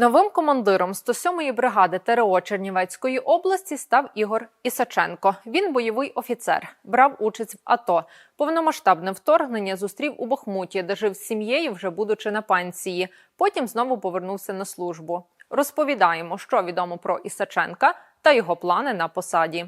Новим командиром 107-ї бригади ТРО Чернівецької області став Ігор Ісаченко. Він бойовий офіцер, брав участь в АТО. Повномасштабне вторгнення зустрів у Бахмуті, де жив з сім'єю, вже будучи на пенсії. Потім знову повернувся на службу. Розповідаємо, що відомо про Ісаченка та його плани на посаді.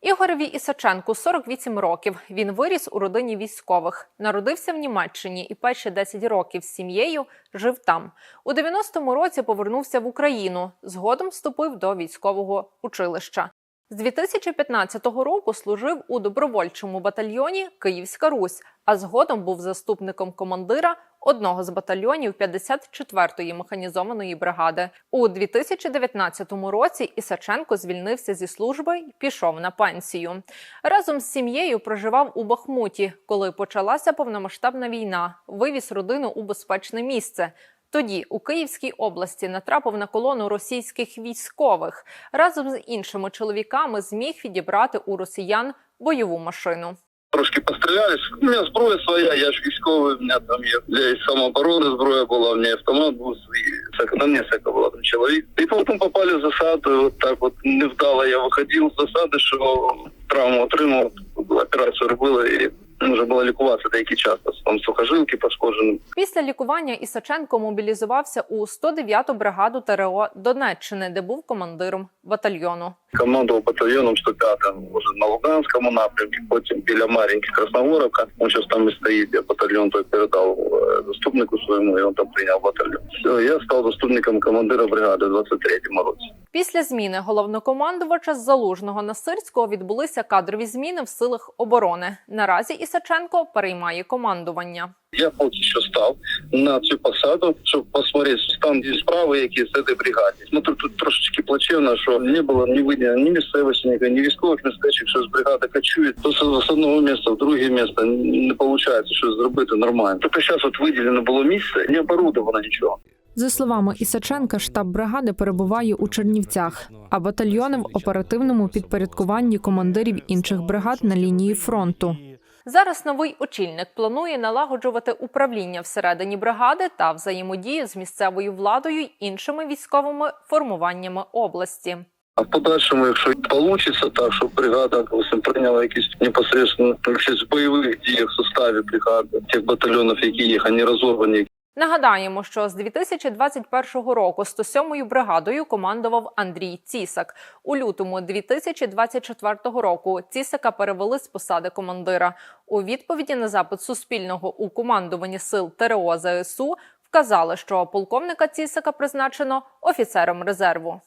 Ігореві Ісаченку 48 років. Він виріс у родині військових, народився в Німеччині і перші 10 років з сім'єю жив там. У 90-му році повернувся в Україну. Згодом вступив до військового училища. З 2015 року служив у добровольчому батальйоні Київська Русь, а згодом був заступником командира одного з батальйонів 54-ї механізованої бригади. У 2019 році Ісаченко звільнився зі служби і пішов на пенсію. Разом з сім'єю проживав у Бахмуті, коли почалася повномасштабна війна. Вивіз родину у безпечне місце. Тоді у Київській області натрапив на колону російських військових. Разом з іншими чоловіками зміг відібрати у росіян бойову машину. Трошки пострілялись. У мене зброя своя, я ж військовий, у мене там є для самооборони зброя була, у мене автомат був свій. На мне всяко було там чоловік. І потім попали в засаду, от так от невдало я виходив з засади, що травму отримав, операцію робили і можна було лікуватися деякий час. Там сухожилки пошкоджені. Після лікування Ісаченко мобілізувався у 109-ту бригаду ТРО Донеччини, де був командиром батальйону. Командував батальйоном 105-м уже на Луганському напрямку, потім біля Мар'їнки Красногоровка. Він зараз там і стоїть, я батальйон той передав е, заступнику своєму, і він там прийняв батальйон. Все, я став заступником командира бригади в 23-му році. Після зміни головнокомандувача з Залужного на Сирського відбулися кадрові зміни в силах оборони. Наразі Ісаченко переймає командування. Я поки що став на цю посаду, щоб посмотрети стан зі справи, які з цієї бригади. Ну тут, тут трошечки плачевно, що не було ні виділено ні місцевості, ні, військових містечок, що з бригади качують, то з одного місця в друге місце не виходить щось зробити нормально. Тобто зараз от виділено було місце, не оборудовано нічого. За словами Ісаченка, штаб бригади перебуває у Чернівцях, а батальйони в оперативному підпорядкуванні командирів інших бригад на лінії фронту. Зараз новий очільник планує налагоджувати управління всередині бригади та взаємодію з місцевою владою й іншими військовими формуваннями області. А в подальшому, якщо вийде так, що бригада допустим, прийняла якісь непосередньо участь в бойових діях в составі бригади, тих батальйонів, які їх, а не розорвані, Нагадаємо, що з 2021 року 107-ю бригадою командував Андрій Цісак. У лютому 2024 року Цісака перевели з посади командира. У відповіді на запит Суспільного у командуванні сил ТРО ЗСУ вказали, що полковника Цісака призначено офіцером резерву.